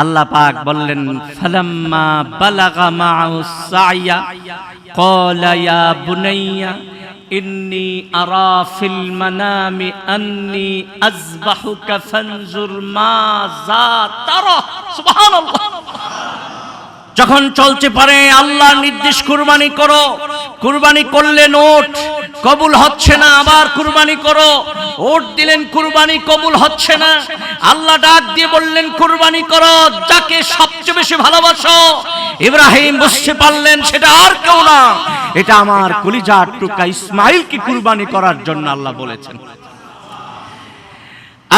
আল্লাহ পাক বললেন, ফালাম্মা বালাগা মা'উ সাইয়া, ক্বালা ইয়া বুনাইয়া, ইন্নী আরা ফিল মানামি আন্নী আযবাহুকা ফানজুর মাযা তারা সুবহানাল্লাহ। যখন চলতে পারে, আল্লাহ নির্দেশ কুরবানি করো। কুরবানি করলে নোট, কবুল হচ্ছে না, আবার কুরবানি করো। ওট দিলেন, কুরবানি কবুল হচ্ছে না। আল্লাহ ডাক দিয়ে বললেন, কুরবানি করো, যাকে সবচেয়ে বেশি ভালোবাসো। ইব্রাহিম বুঝতে পারলেন, সেটা আর কেউ না। এটা আমার কলিজার টুকা ইসমাইলকে কুরবানি করার জন্য আল্লাহ বলেছেন।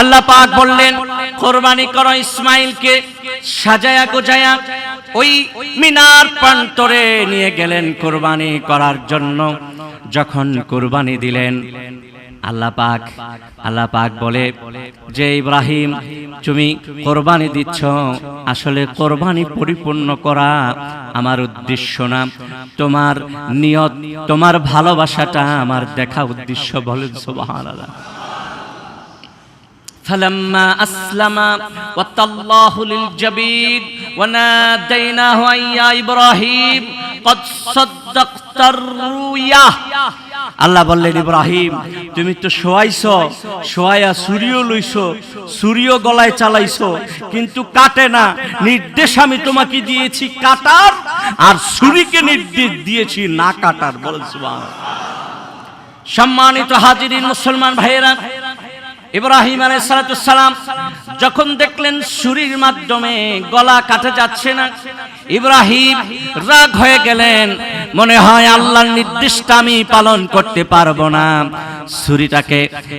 আল্লাহ পাক বললেন, কোরবানি করো ইসমাইলকে, সাজায়া গোজায়া, ওই মিনার প্রান্তরে নিয়ে গেলেন কোরবানি করার জন্য। যখন কোরবানি দিলেন, আল্লাহ পাক আল্লাহ পাক বলে, যে ইব্রাহিম, তুমি কোরবানি দিচ্ছ, আসলে কোরবানি পরিপূর্ণ করা আমার উদ্দেশ্য না। তোমার নিয়ত, তোমার ভালোবাসাটা আমার দেখা উদ্দেশ্য বলেন সুবহানাল্লাহ। فلما أسلم وتالله للجبين وناديناه أن يا إبراهيم قد صدقت الرؤيا আল্লাহ বললেন ইব্রাহিম তুমি তো শোয়াইছো শোয়াইয়া সূর্য লইছো সূর্য গলায় চালাইছো কিন্তু কাটে না নির্দেশ আমি তোমাকে দিয়েছি কাটার আর ছুরিকে নির্দেশ দিয়েছি না কাটার বল সুবহানাল্লাহ। সম্মানিত হাজিরিন মুসলমান ভাইয়েরা ইব্রাহিম সালাম যখন দেখলেন সুরির মাধ্যমে গলা কাটে যাচ্ছে না, ইব্রাহিম রাগ হয়ে গেলেন। মনে হয় আল্লাহর নির্দিষ্ট আমি পালন করতে পারব না। ছুরিটাকে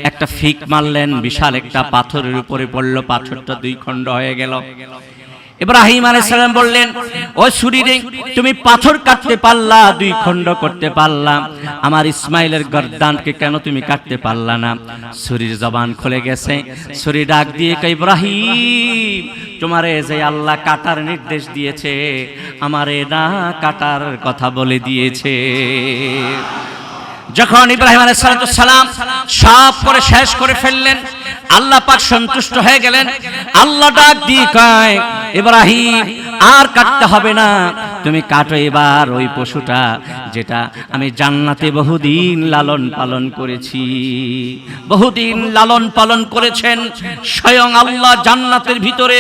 একটা ফিক মারলেন, বিশাল একটা পাথরের উপরে পড়ল, পাথরটা দুই খণ্ড হয়ে গেল। ইব্রাহিম আলাইসালাম বললেন, ও ছুরিরে তুমি পাথর কাটতে পারলা, দুই খণ্ড করতে পারলা। আমার ইসমাইলের গর্দানকে কেন তুমি কাটতে পারলা না? ছুরির জবান খুলে গেছে। ছুরি ডাক দিয়ে কই ইব্রাহিম, তোমারে যে আল্লাহ কাটার নির্দেশ দিয়েছে, আমারে না কাটার কথা বলে দিয়েছে। যখন ইব্রাহিম আলাইসালাম সব করে শেষ করে ফেললেন আল্লাহ পাক সন্তুষ্ট হয়ে গেলেন। আল্লাহ ডাক দিয়ে কয়, ইব্রাহিম, আর কাটতে হবে না। তুমি কাটো এবার ওই পশুটা যেটা আমি জান্নাতে বহুদিন লালন পালন করেছি। বহুদিন লালন পালন করেছেন। স্বয়ং আল্লাহ জান্নাতের ভিতরে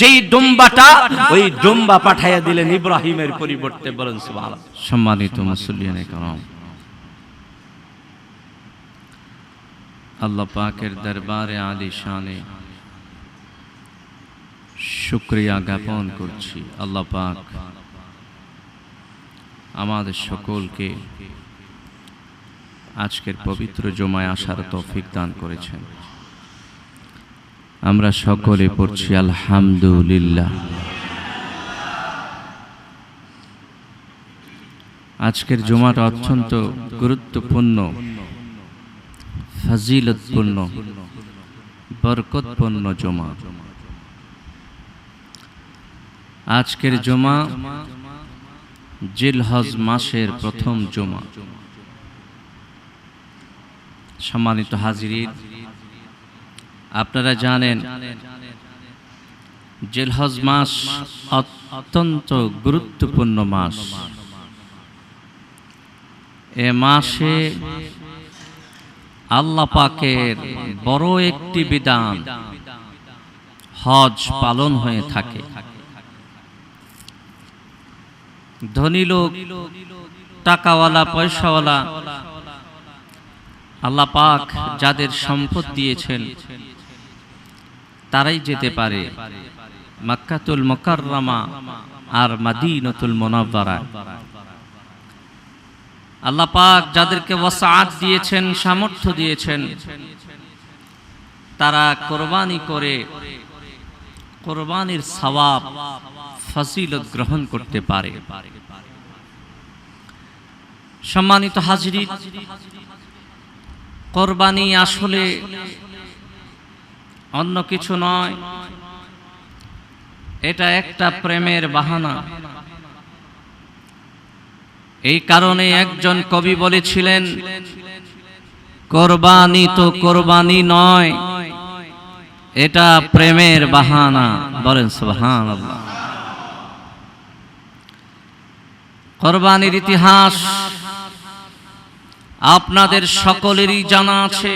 যেই ডুম্বাটা ওই ডুম্বা পাঠাইয়া দিলেন ইব্রাহিমের পরিবর্তে বলেন সম্মানিত মুসলিয়ানে আল্লাহ পাকের দরবারে আলী শানে শুক্রিয়া জ্ঞাপন করছি। আল্লাহ পাক আমাদের সকলকে আজকের পবিত্র জমায় আসার তৌফিক দান করেছেন। আমরা সকলে পড়ছি, আলহামদুলিল্লাহ। আজকের জমাটা অত্যন্ত গুরুত্বপূর্ণ। ফজিলতপূর্ণ, বরকতপূর্ণ জমা। আজকের জমা জিলহজ মাসের প্রথম জমা। সম্মানিত হাজির আপনারা জানেন, জিলহজ মাস অত্যন্ত গুরুত্বপূর্ণ মাস। এ মাসে আল্লাহ পাকের বড় একটি বিধান হজ পালন হয়ে থাকে। ধনী লোক, টাকাওয়ালা, পয়সাওয়ালা আল্লাহ পাক যাদের সম্পদ দিয়েছেন, তারাই যেতে পারে মাক্কাতুল মোকাররমা আর মাদিনতুল মোনাব্বারা আল্লাহ পাক যাদেরকে ওয়াসাআত দিয়েছেন, সামর্থ্য দিয়েছেন, তারা কোরবানি করে কোরবানির সওয়াব ফজিলত গ্রহণ করতে পারে। সম্মানিত হাজিরি, কোরবানি আসলে অন্য কিছু নয়, এটা একটা প্রেমের বাহানা। এই কারণে একজন কবি বলেছিলেন, কোরবানি তো কোরবানি নয়, এটা প্রেমের বাহানা। বলেন সুবহান কোরবানির ইতিহাস আপনাদের সকলেরই জানা আছে।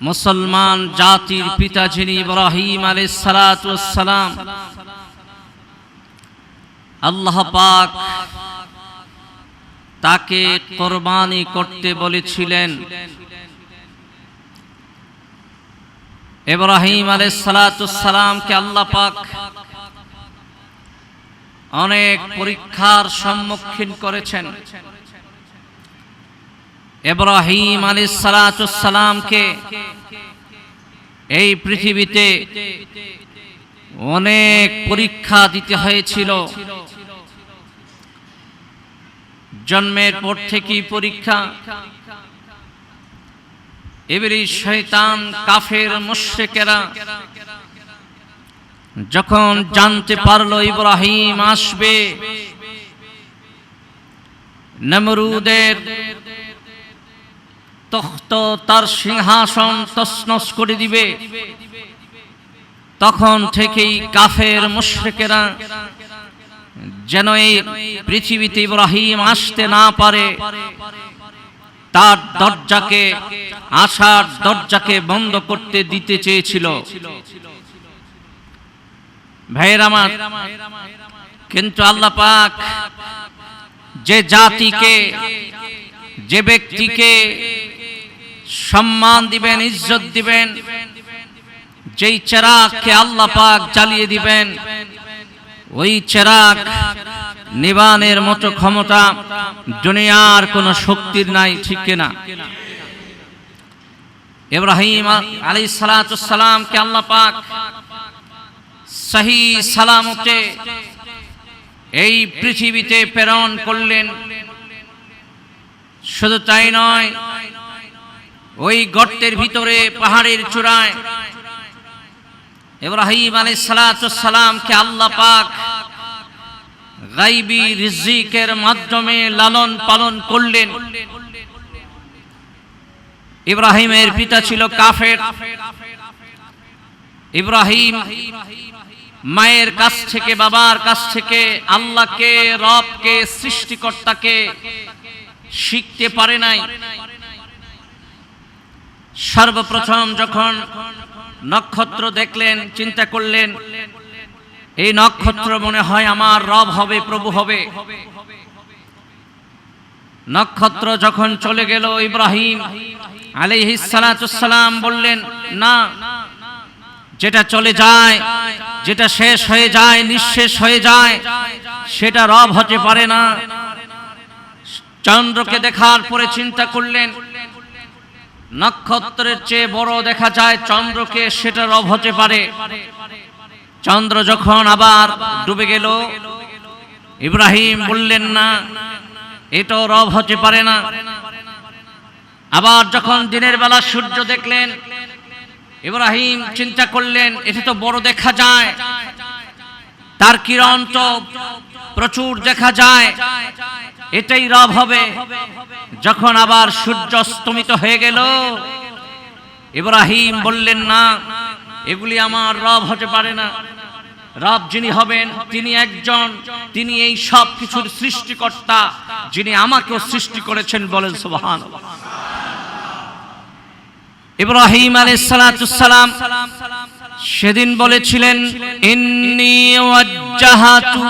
মুসলমান জাতির পিতা যিনি ইব্রাহিম আলাইহিস সালাম আল্লাহ পাক তাকে কোরবানি করতে বলেছিলেন। ইব্রাহিম আলাইহিস সালাতু ওয়াস সালামকে আল্লাহ পাক অনেক পরীক্ষার সম্মুখীন করেছেন। ইব্রাহিম আলাইহিস সালাতু ওয়াস সালামকে এই পৃথিবীতে অনেক পরীক্ষা দিতে হয়েছিল। জন্মের পর থেকেই পরীক্ষা। এবারে শয়তান, কাফের, মুশরিকেরা যখন জানতে পারল ইব্রাহিম আসবে, নমরুদের তখ্ত তার সিংহাসন তসনস করে দিবে। তখন থেকেই কাফের মুশরিকেরা যেন এই পৃথিবীতে ইব্রাহিম আসতে না পারে, তার দরজাকে, আসার দরজাকে বন্ধ করতে দিতে চেয়েছিল। ভাইয়ের আমার, কিন্তু আল্লাহ পাক যে জাতিকে, যে ব্যক্তিকে সম্মান দিবেন, ইজ্জত দিবেন যেই চেরাগকে আল্লাহ পাক জ্বালিয়ে দিবেন, ওই চেরাক নিবানের মতো ক্ষমতা দুনিয়ার কোন শক্তির নাই, ঠিক কিনা? ইব্রাহিম আলী সালাতামকে আল্লাহ পাক সহি সালামতে এই পৃথিবীতে প্রেরণ করলেন। শুধু তাই নয়, ওই গর্তের ভিতরে, পাহাড়ের চূড়ায় ইব্রাহিম আলী সালাতামকে আল্লাহ পাক গাইবি রিজিকের মাধ্যমে লালন পালন করলেন। ইব্রাহিমের পিতা ছিল কাফের। ইব্রাহিম মায়ের কাছ থেকে, বাবার কাছ থেকে আল্লাহকে, রবকে, সৃষ্টিকর্তাকে শিখতে পারে নাই। সর্বপ্রথম যখন নক্ষত্র দেখলেন, চিন্তা করলেন, এই নক্ষত্র মনে হয় আমার রব হবে, প্রভু হবে। নক্ষত্র যখন চলে গেল, ইব্রাহিম আলাইহিসালাম বললেন, না, যেটা চলে যায়, যেটা শেষ হয়ে যায়, নিঃশেষ হয়ে যায়, সেটা রব হতে পারে না। চন্দ্রকে দেখার পরে চিন্তা করলেন নক্ষত্রের চেয়ে বড় দেখা যায় চন্দ্রকে সেটা রব হতে পারে। চন্দ্র যখন আবার ডুবে গেল, ইব্রাহিম বললেন, না এটাও রব হতে পারে না। আবার যখন দিনের বেলা সূর্য দেখলেন, ইব্রাহিম চিন্তা করলেন, এটা তো বড় দেখা যায়। তার কিরণ তো প্রচুর দেখা যায়। এটাই রব হবে। যখন আবার সূর্য অস্তমিত হয়ে গেল, ইব্রাহিম বললেন, না, এগুলি আমার রব হতে পারে না। রব যিনি হবেন, তিনি একজন, তিনি এই সব কিছুর সৃষ্টিকর্তা, যিনি আমাকেও সৃষ্টি করেছেন বলেন সুবহান ইব্রাহিম আলাইহিসসালাম সেদিন বলেছিলেন ওয়াজ্জাহাতু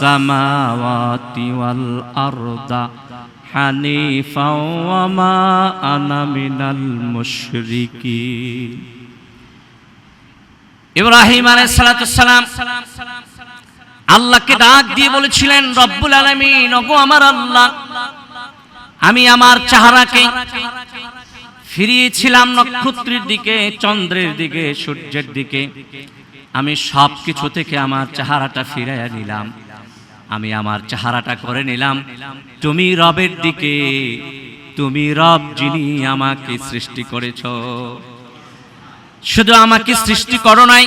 সামাওয়াতি ইব্রাহিম আল্লাহকে ডাক দিয়ে বলেছিলেন, রব্বুল আলামিন, ওগো আমার আল্লাহ, আমি আমার চেহারাকে ফিরিয়েছিলাম নক্ষত্রের দিকে, চন্দ্রের দিকে, সূর্যের দিকে। আমি সব কিছু থেকে আমার চেহারাটা ফিরাইয়া নিলাম। আমি আমার চেহারাটা করে নিলাম। তুমি রবের দিকে, তুমি রব যিনি আমাকে সৃষ্টি করেছ। শুধু আমাকে সৃষ্টি করো নাই।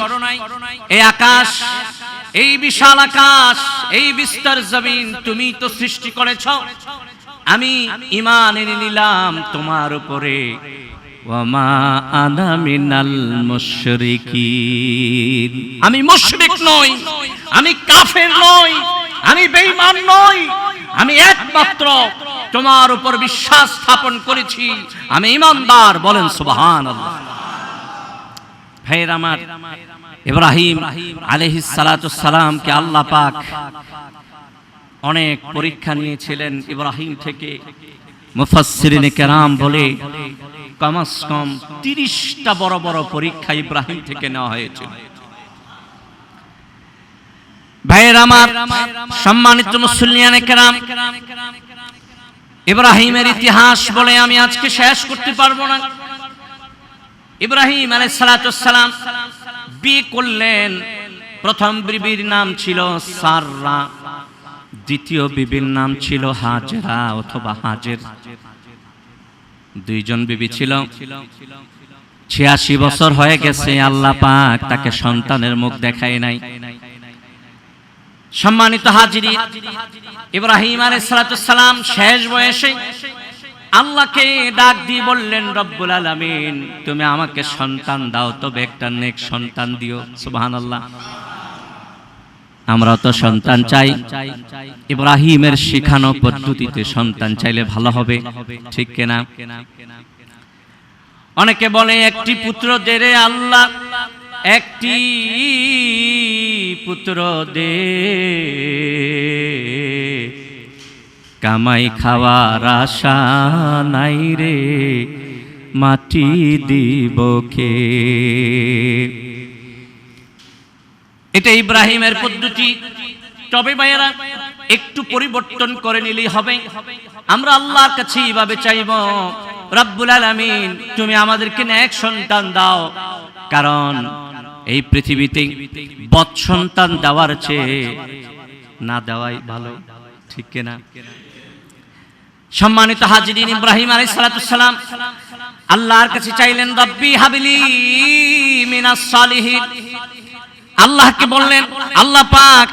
এই আকাশ, এই বিশাল আকাশ, এই বিস্তার জমিন তুমি তো সৃষ্টি করেছ। আমি ইমান এনে নিলাম তোমার উপরে। আমি মুশরিক নই, আমি কাফের নই, আমি বেঈমান নই, আমি একমাত্র তোমার উপর বিশ্বাস স্থাপন করেছি। আমি ইমানদার, বলেন সুবহানাল্লাহ। ভাইয়ের আমার, ইব্রাহিম আলাইহিস সালাতু সালামকে আল্লাহ পাক অনেক পরীক্ষা নিয়েছিলেন ইব্রাহিম থেকে। মুফাসসিরিনে কেরাম বলে কমাস কম তিরিশটা বড় বড় পরীক্ষা ইব্রাহিম থেকে নেওয়া হয়েছিল সম্মানিত ইব্রাহিমের ইতিহাস বলে আমি আজকে শেষ করতে পারব না। ইব্রাহিম আলাইহিস সালাম বিয়ে করলেন। প্রথম বিবির নাম ছিল সাররা। দ্বিতীয় বিবির নাম ছিল হাজরা অথবা হাজের। দুইজন বিবি ছিল। ছিয়াশি বছর হয়ে গেছে, আল্লাহ পাক তাকে সন্তানের মুখ দেখায় নাই। সম্মানিত হাজিরি, ইব্রাহিম সালাম শেষ বয়সে আল্লাহকে ডাক দিয়ে বললেন, রব্বুল আলামিন, তুমি আমাকে সন্তান দাও, তবে একটা নেক সন্তান দিও। সুবহানাল্লাহ। আমরা তো সন্তান চাই। ইব্রাহিমের শিখানো পদ্ধতিতে সন্তান চাইলে ভালো হবে, ঠিক কেনা? অনেকে বলে, একটি পুত্র দে রে আল্লাহ, একটি পুত্র দে। কামাই খাওয়ার আশা নাই রে, মাটি দিবকে এটা ইব্রাহিমের পদ্ধতি। তবে ভাইয়েরা, একটু পরিবর্তন করে নিলেই হবে। আমরা আল্লাহর কাছে এইভাবে চাইব, রব্বুল আলামিন, তুমি আমাদেরকে এক সন্তান দাও। কারণ এই পৃথিবীতে বৎ সন্তান দেওয়ার চেয়ে না দেওয়াই ভালো। ঠিক কিনা? সম্মানিত হাজিরিন ইব্রাহিম আলাইহিস সালাতু সালাম, আল্লাহর কাছে চাইলেন, রব্বি হাবিলি মিনাস সালিহিন। আল্লাহকে বললেন, আল্লাহ পাক,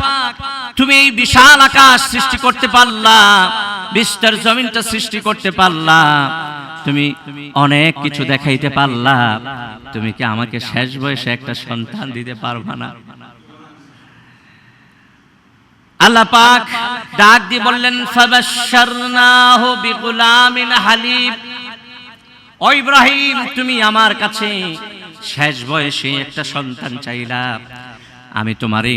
তুমি এই বিশাল আকাশ সৃষ্টি করতে পারলা, বিস্তার জমিনটা সৃষ্টি করতে পারলা, তুমি অনেক কিছু দেখাইতে পারলা, তুমি কি আমাকে শেষ বয়সে একটা সন্তান দিতে পারবা না? আল্লাহ পাক ডাক দিয়ে বললেন, ফাবাশশারনাহু বিগুলামিন হালিব ও ইব্রাহিম, তুমি আমার কাছে শেষ বয়সে একটা সন্তান চাইলা আমি তোমারই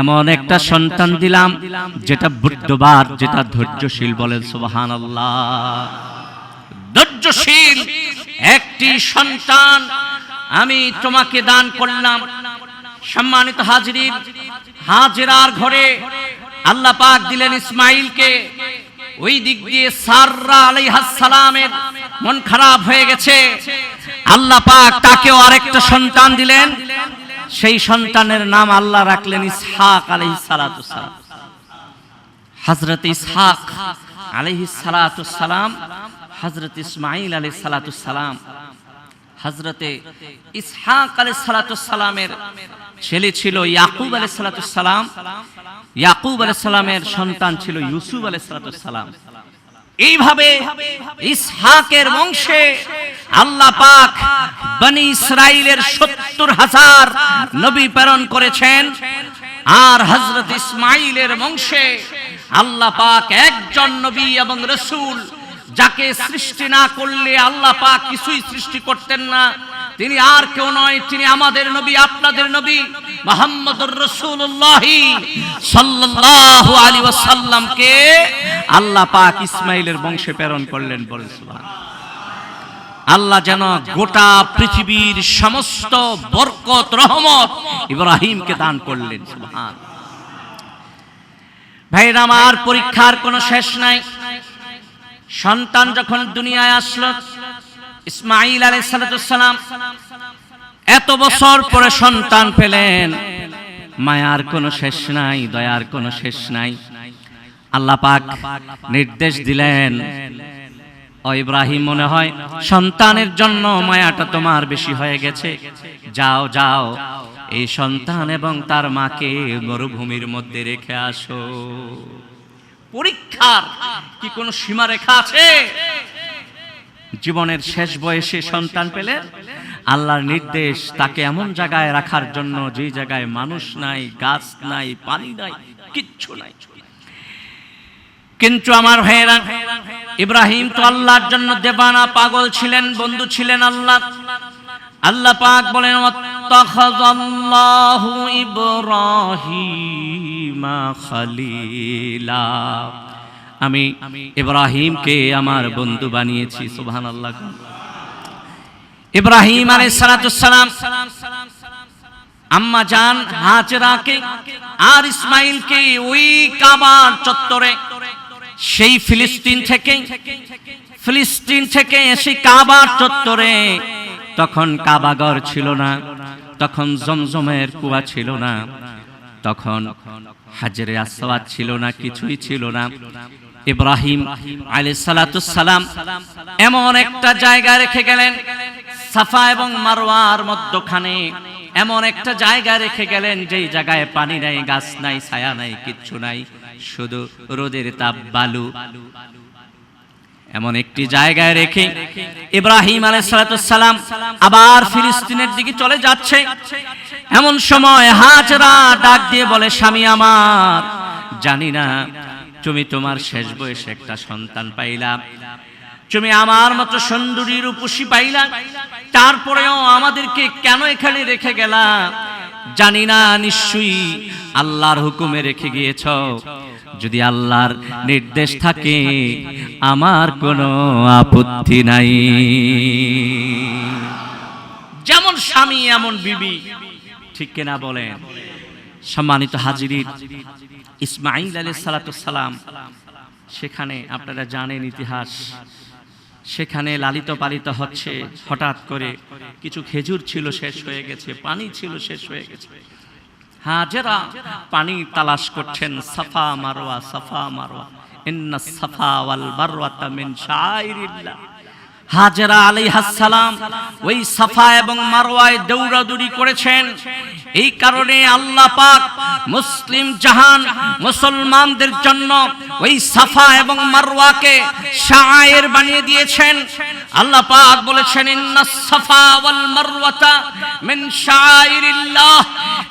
এমন একটা সন্তান দিলাম যেটা বুদ্ধবার যেটা ধৈর্যশীল বলেন সুবহান ধৈর্যশীল একটি সন্তান আমি তোমাকে দান করলাম। সম্মানিত হাজিরিন হাজেরার ঘরে আল্লাহ পাক দিলেন ইসমাইলকে। ওই দিক দিয়ে সাররা সালামের মন খারাপ হয়ে গেছে। আল্লাহ পাক তাকেও আরেকটা সন্তান দিলেন। সেই সন্তানের নাম আল্লাহ রাখলেন ইসহাক সালাতু সালাম। হযরত ইসহাক সালাতু সালাম, হযরত ইসমাঈল আলাইহিস সালাম, হযরতে ইসহাক ছেলে ছিল ইয়াকুব সালাম। ইয়াকুব সালামের সন্তান ছিল ইউসুফ আলাইহিস সালাম। এইভাবে ইসহাকের বংশে আল্লাহ পাক বনি ইসরাইলের সত্তর হাজার নবী প্রেরণ করেছেন। আর হজরত ইসমাইলের বংশে আল্লাহ পাক একজন নবী এবং রসুল যাকে সৃষ্টি না করলে আল্লাহ পাক কিছুই সৃষ্টি করতেন না। তিনি আর কেউ নয়, তিনি আমাদের নবী, আপনাদের নবী মোহাম্মদুর রসুল্লাহ সাল্লাল্লাহু আলাইহি ওয়াসাল্লামকে আল্লাহ পাক ইসমাইলের বংশে প্রেরণ করলেন বলে সুবহান আল্লাহ যেন গোটা পৃথিবীর সমস্ত বরকত, রহমত ইব্রাহিমকে দান করলেন সুবহান ভাইরা, আমার পরীক্ষার কোনো শেষ নাই। সন্তান যখন দুনিয়ায় আসলো ইসমাইল আলাইহিস সালাম এত বছর পরে সন্তান পেলেন। মায়ার কোনো শেষ নাই, দয়ার কোনো শেষ নাই। আল্লাহ পাক নির্দেশ দিলেন, ও ইব্রাহিম, মনে হয় সন্তানের জন্য মায়াটা তোমার বেশি হয়ে গেছে? যাও যাও, এই সন্তান এবং তার মাকে মরুভূমির মধ্যে রেখে আসো। পরীক্ষার কি কোনো সীমারেখা আছে? জীবনের শেষ বয়সে সন্তান পেলে আল্লাহর নির্দেশ তাকে এমন জায়গায় রাখার জন্য যে জায়গায় মানুষ নাই, গাছ নাই, পানি নাই, কিচ্ছু নাই। কিন্তু আমার ভাইয়েরা, ইব্রাহিম তো আল্লাহর জন্য দেবানা পাগল ছিলেন, বন্ধু ছিলেন আল্লাহ। আল্লাহ পাক বলেন ইব্রাহিমা খালিলা। আমি ইব্রাহিমকে আমার বন্ধু বানিয়েছি সুবহানাল্লাহ। ইব্রাহিম আলাইহিস সালাতু সালাম আম্মা জান হাজরাকে আর ইসমাইলকে ওই কাবার চত্বরে সেই ফিলিস্তিন থেকে ফিলিস্তিন থেকে এসে কাবার চত্বরে তখন কাবাগর ছিল না তখন জমজমের কুয়া ছিল না তখন হাজরে আসওয়াদ ছিল না কিছুই ছিল না। ইব্রাহিম সালাতু সালাম এমন একটা জায়গা রেখে গেলেন, সাফা এবং মারওয়ার মধ্যখানে। এমন একটা জায়গা রেখে গেলেন, যেই জায়গায় পানি নাই, গাছ নাই, ছায়া নাই, কিচ্ছু নাই, শুধু রোদের তাপ, বালু। এমন একটি জায়গায় রেখে ইব্রাহিম আলাইসালাম আবার ফিলিস্তিনের দিকে চলে যাচ্ছে। এমন সময় হাজরা ডাক দিয়ে বলে, স্বামী আমার, জানি না তুমি তোমার শেষ বয়সে একটা সন্তান পাইলা। তুমি আমার মতো সুন্দরী রূপসী পাইলা। তারপরেও আমাদেরকে কেন এখানে রেখে গেলা? জানি না, নিশ্চয়ই আল্লাহর হুকুমে রেখে গিয়েছ। যদি আল্লাহর নির্দেশ থাকে, আমার কোনো আপত্তি নাই। যেমন স্বামী, এমন বিবি। ঠিক কিনা বলেন? সম্মানিত হাজিরির ইসমাইল আলাইহিস সালাতু সালাম সেখানে আপনারা জানেন ইতিহাস। সেখানে লালিত পালিত হচ্ছে, হঠাৎ করে কিছু খেজুর ছিল শেষ হয়ে গেছে, পানি ছিল শেষ হয়ে গেছে। হাজেরা পানি তালাশ করছেন, সাফা মারওয়া, সাফা ইন্না সাফা ওয়াল মারওয়াতা মিন শাইরিল্লাহ। হাজেরা আলাইহাস সালাম ওই সাফা এবং মারওয়ায় দৌড়াদৌড়ি করেছেন। এই কারণে আল্লাহ পাক মুসলিম জাহান মুসলমানদের জন্য ওই সাফা এবং মারওয়াকে শায়ের বানিয়ে দিয়েছেন। আল্লাহ পাক বলেছেন ইন্নাস সাফা ওয়াল মারওয়াতা মিন শাইরিল্লাহ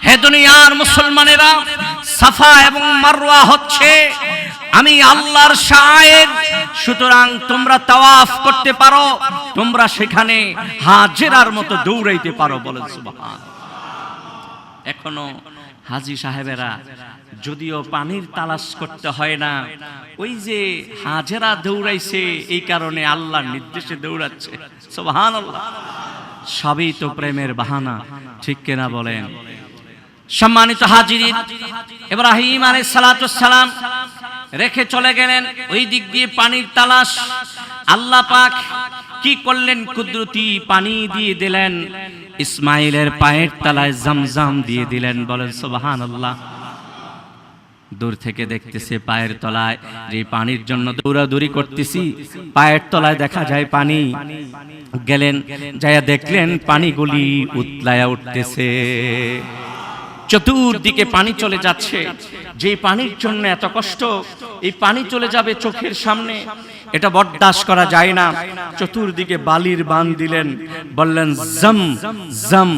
হে দুনিয়ার মুসলমানেরা, সাফা এবং মারওয়া হচ্ছে, আমি আল্লাহর শায়ের, সুতরাং তোমরা তাওয়াফ করতে পারো। তোমরা সেখানে হাজেরার মতো দৌড়াইতে পারো সুবহান। এখনও হাজি সাহেবেরা যদিও পানির তালাশ করতে হয় না, ওই যে হাজেরা দৌড়াইছে এই কারণে আল্লাহর নির্দেশে দৌড়াচ্ছে। সবই তো প্রেমের বাহানা, ঠিক কিনা বলেন? সম্মানিত আলাইহিস সালাতু সালাম রেখে চলে গেলেন, ওই দিক দিয়ে পানির তালাশ আল্লাহ পাক কি করলেন? কুদরতি পানি দিয়ে দিলেন। ইসমাইলের পায়ের তলায় জামজাম দিয়ে দিলেন। বলেন, সুবহানাল্লাহ। দূর থেকে দেখতেছে পায়ের তলায় যে পানির জন্য দৌড়াদৌড়ি করতেছি, পায়ের তলায় দেখা যায় পানি। গেলেন, যাইয়া দেখলেন পানিগুলি উতলায়া উঠতেছে। চতুর্দিকে পানি চলে যাচ্ছে। যে পানির জন্য এত কষ্ট, এই পানি চলে যাবে চোখের সামনে। এটা বরদাস্ত করা যায় না। চতুর্দিকে বালির বান দিলেন, বললেন, জম জম,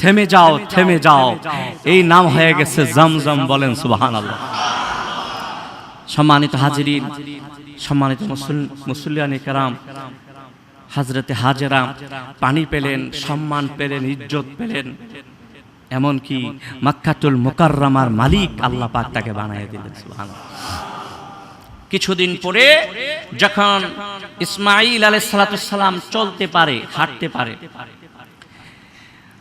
থেমে যাও থেমে যাও। এই নাম হয়ে গেছে জম জম বলেন সুবাহান আল্লাহ সম্মানিত হাজিরিন, সম্মানিত মুসলিয়ানি কারাম হাজরতে হাজেরা, পানি পেলেন, সম্মান পেলেন, ইজ্জত পেলেন। এমনকি মাক্কাতুল মোকাররামার মালিক আল্লাহ পাক তাকে বানিয়ে দিলেন কিছুদিন পরে যখন ইসমাইল আলাইসালাম চলতে পারে, হাঁটতে পারে,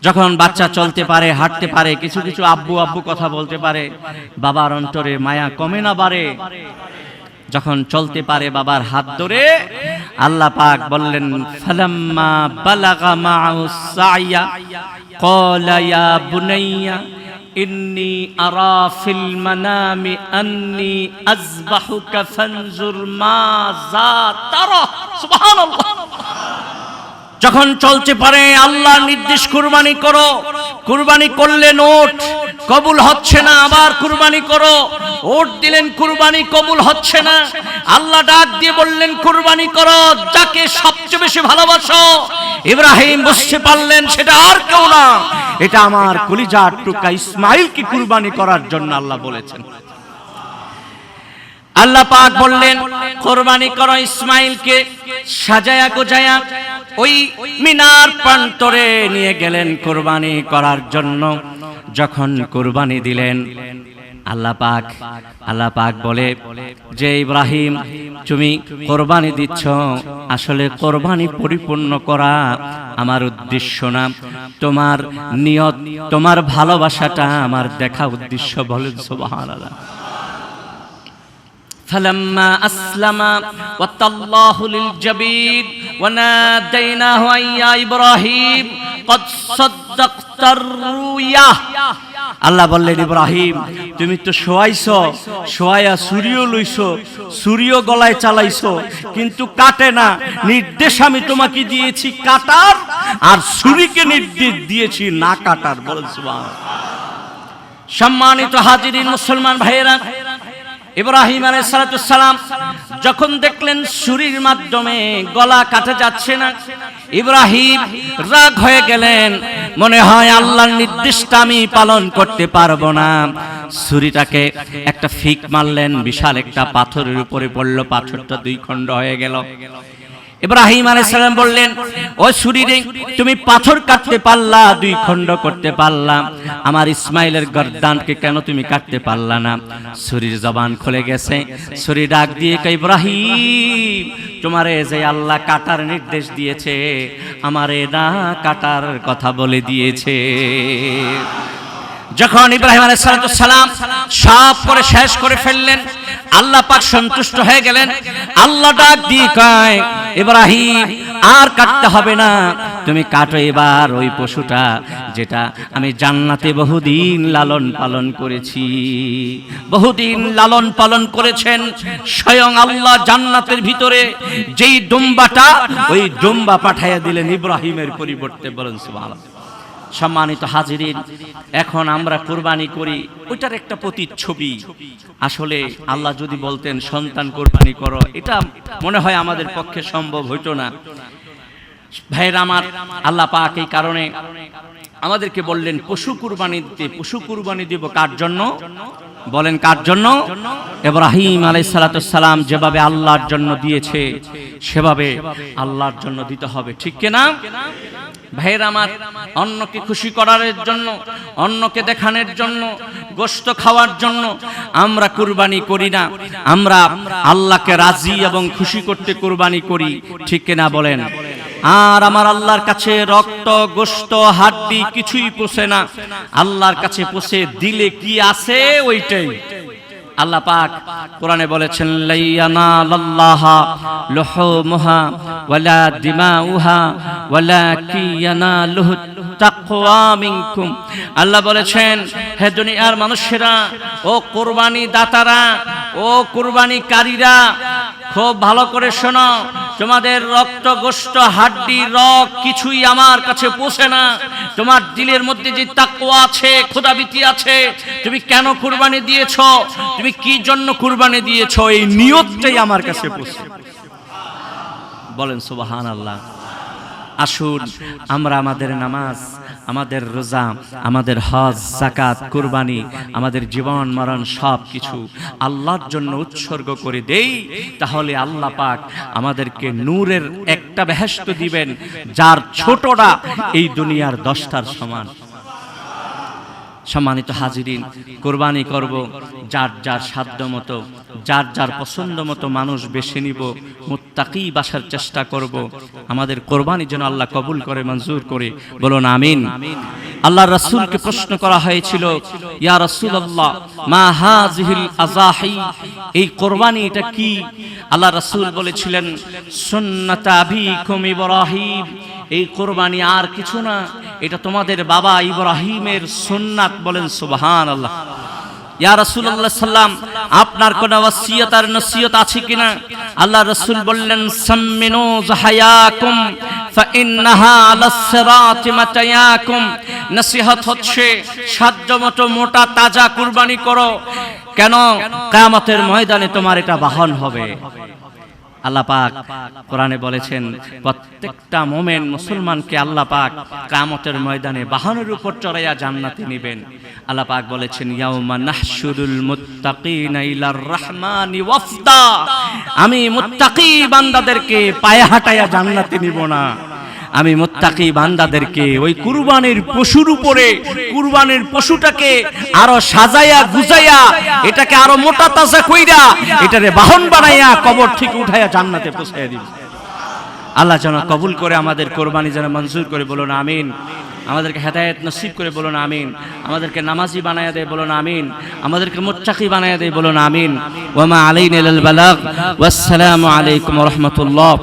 যখন বাচ্চা চলতে পারে, হাঁটতে পারে, কিছু কিছু আব্বু আব্বু কথা বলতে পারে, বাবার অন্তরে মায়া কমে না বাড়ে। যখন চলতে পারে বাবার হাত ধরে আল্লাহ পাক বললেন ফালাম্মা বালাগা মাউ সাইয়া ক্বালা ইয়া বুনাইয়া ইন্নী আরা ফিল মানামি আন্নী আযবাহুকা ফানজুর মা যা তারা সুবহানাল্লাহ যখন চলতে পারে, আল্লাহ নির্দেশ কুরবানি করো। কুরবানি করলে নোট, কবুল হচ্ছে না, আবার কুরবানি করো। ওট দিলেন, কুরবানি কবুল হচ্ছে না। আল্লাহ ডাক দিয়ে বললেন, কুরবানি করো, যাকে সবচেয়ে বেশি ভালোবাসো। ইব্রাহিম বুঝতে পারলেন, সেটা আর কেউ না। এটা আমার কলিজার টুকা ইসমাইলকে কুরবানি করার জন্য আল্লাহ বলেছেন। আল্লাহ পাক বললেন, কোরবানি করো ইসমাইলকে, সাজায়া গোজায়া। ওই মিনার প্রান্তরে নিয়ে গেলেন কোরবানি করার জন্য। যখন কোরবানি দিলেন, আল্লাহ পাক আল্লাহ পাক বলে, যে ইব্রাহিম, তুমি কোরবানি দিচ্ছ, আসলে কোরবানি পরিপূর্ণ করা আমার উদ্দেশ্য না। তোমার নিয়ত, তোমার ভালোবাসাটা আমার দেখা উদ্দেশ্য বলেন সুবহানাল্লাহ। فلما أسلم وتالله للجبين وناديناه أن يا إبراهيم قد صدقت الرؤيا আল্লাহ বললেন ইব্রাহিম তুমি তো শোয়াইছো শোয়াইয়া সূর্য লইছো সূর্য গলায় চালাইছো কিন্তু কাটে না নির্দেশ আমি তোমাকে দিয়েছি কাটার আর ছুরিকে নির্দেশ দিয়েছি না কাটার বলেন সুবহানাল্লাহ সম্মানিত হাজিরিন মুসলমান ভাইয়েরা ইব্রাহিম সালাম যখন দেখলেন সুরির মাধ্যমে গলা কাটে যাচ্ছে না, ইব্রাহিম রাগ হয়ে গেলেন। মনে হয় আল্লাহর নির্দিষ্ট আমি পালন করতে পারব না। ছুরিটাকে একটা ফিক মারলেন, বিশাল একটা পাথরের উপরে পড়ল, পাথরটা দুই খণ্ড হয়ে গেল। ইব্রাহিম আলাইসালাম বললেন, ও ছুরিরে তুমি পাথর কাটতে পারলা, দুই খণ্ড করতে পারলা। আমার ইসমাইলের গর্দানকে কেন তুমি কাটতে পারলা না? ছুরির জবান খুলে গেছে। ছুরি ডাক দিয়ে কে ইব্রাহিম, তোমারে যে আল্লাহ কাটার নির্দেশ দিয়েছে, আমারে না কাটার কথা বলে দিয়েছে। যখন ইব্রাহিম আলাইসালাম সাফ করে শেষ করে ফেললেন, আল্লাহ পাক সন্তুষ্ট হয়ে গেলেন। আল্লাহ ডাক দিয়ে কয় ইব্রাহিম, আর কাটতে হবে না। তুমি কাটো এবার ওই পশুটা যেটা আমি জান্নাতে বহুদিন লালন পালন করেছি। বহুদিন লালন পালন করেছেন স্বয়ং আল্লাহ জান্নাতের ভিতরে। যেই ডুম্বাটা ওই ডুম্বা পাঠাইয়া দিলেন ইব্রাহিমের পরিবর্তে বলেন সুবহানাল্লাহ। সম্মানিত হাজিরিন, এখন আমরা কোরবানি করি, ওইটার একটা প্রতিচ্ছবি। আসলে আল্লাহ যদি বলতেন, সন্তান কোরবানি করো, এটা মনে হয় আমাদের পক্ষে সম্ভব হইতো না। ভাইয়ের আমার, আল্লাহ পাক এই কারণে আমাদেরকে বললেন, পশু কুরবানি দিতে। পশু কুরবানি দিব কার জন্য? বলেন কার জন্য? ইব্রাহিম আলাইসালাম যেভাবে আল্লাহর জন্য দিয়েছে, সেভাবে আল্লাহর জন্য দিতে হবে। ঠিক কিনা? ভাইয়ের আমার অন্যকে খুশি করার জন্য অন্যকে দেখানোর জন্য গোস্ত খাওয়ার জন্য আমরা কুরবানি করি না। আমরা আল্লাহকে রাজি এবং খুশি করতে কুরবানি করি, ঠিক কিনা বলেন? আর আমার আল্লাহর কাছে রক্ত গোস্ত হাড্ডি কিছুই পোষে না। আল্লাহর কাছে পোষে দিলে কি আছে? ওইটাই। আল্লাহ পাক কোরআনে বলেছেন লাইয়ানা লাল্লাহা লুহুমুহা ওয়ালা দিমাউহা ওয়ালাকিয়ানা কিয়ানালুহু তাকওয়া মিনকুম। আল্লাহ বলেছেন, হে দুনিয়ার মানুষেরা, ও কুরবানি দাতারা, ও কুরবানিকারীরা, খুব ভালো করে শোনো তোমাদের রক্ত গোষ্ঠ হাড্ডি রক কিছুই আমার কাছে পোষে না। তোমার দিলের মধ্যে যে তাকওয়া আছে খোদাবিতি আছে, তুমি কেন কুরবানি দিয়েছ? তুমি কি জন্য কুরবানি দিয়েছ? এই নিয়তটাই আমার কাছে পোষে। বলেন সুবাহান আল্লাহ আসুন, আমরা আমাদের নামাজ আমাদের রোজা, আমাদের হজ জাকাত কুরবানি, আমাদের জীবন মরণ সব কিছু আল্লাহর জন্য উৎসর্গ করে দেই, তাহলে আল্লাহ পাক আমাদেরকে নূরের একটা বেহেস্ত দিবেন, যার ছোটরা এই দুনিয়ার দশটার সমান। সম্মানিত হাজিরিন, কোরবানি করব যার যার সাধ্য মতো, যার যার পছন্দ মতো মানুষ বেছে নিব, মুত্তাকি বাসার চেষ্টা করব। আমাদের কোরবানি যেন আল্লাহ কবুল করে, মঞ্জুর করে। বলুন আমিন। আল্লাহ রাসূলকে প্রশ্ন করা হয়েছিল, ইয়া রাসূলুল্লাহ, মা হাযিহিল আযাহি? এই কোরবানি এটা কি? আল্লাহ রাসূল বলেছিলেন, সুন্নাত আবিকুম ইব্রাহিম। এই কোরবানি আর কিছু না, এটা তোমাদের বাবা ইব্রাহিমের সুন্নাত বলেন সুবহান আল্লাহ ইয়া সাল্লাম, আপনার কোন ওয়াসিয়ত আর আছে কিনা? আল্লাহ বললেন, সাম্মিনু হচ্ছে মোটা তাজা কুরবানি করো। কেন? কিয়ামতের ময়দানে তোমার এটা বাহন হবে। আল্লাহ পাক কোরআনে বলেছেন, প্রত্যেকটা মোমেন মুসলমানকে আল্লাহ পাক কামতের ময়দানে বাহনের উপর চড়াইয়া জান্নাতে নিবেন। আল্লাহ পাক বলেছেন, ইয়াউমা নাহশুরুল মুত্তাকিনা ইলার রহমানি ওয়াফদা। আমি মুত্তাকি বান্দাদেরকে পায়ে হাঁটাইয়া জান্নাতে নিব না। আমি মোত্তাকি বান্দাদেরকে ওই কুরবানির পশুর উপরে, কুরবানির পশুটাকে আরও সাজাইয়া গুজাইয়া এটাকে আরও মোটা তাজা কইরা এটারে বাহন বানাইয়া কবর থেকে উঠাইয়া জান্নাতে পৌঁছাইয়া দিব। আল্লাহ যেন কবুল করে আমাদের কোরবানি যেন মঞ্জুর করে বলুন আমিন। আমাদেরকে হেদায়েত নসিব করে বলুন আমিন। আমাদেরকে নামাজি বানায়া দেয় বলুন আমিন। আমাদেরকে মুত্তাকি বানায়া দেয় বলুন আমিন। ওয়ামা আলাইনা বালাগ। আলাইকুম রাহমাতুল্লাহ।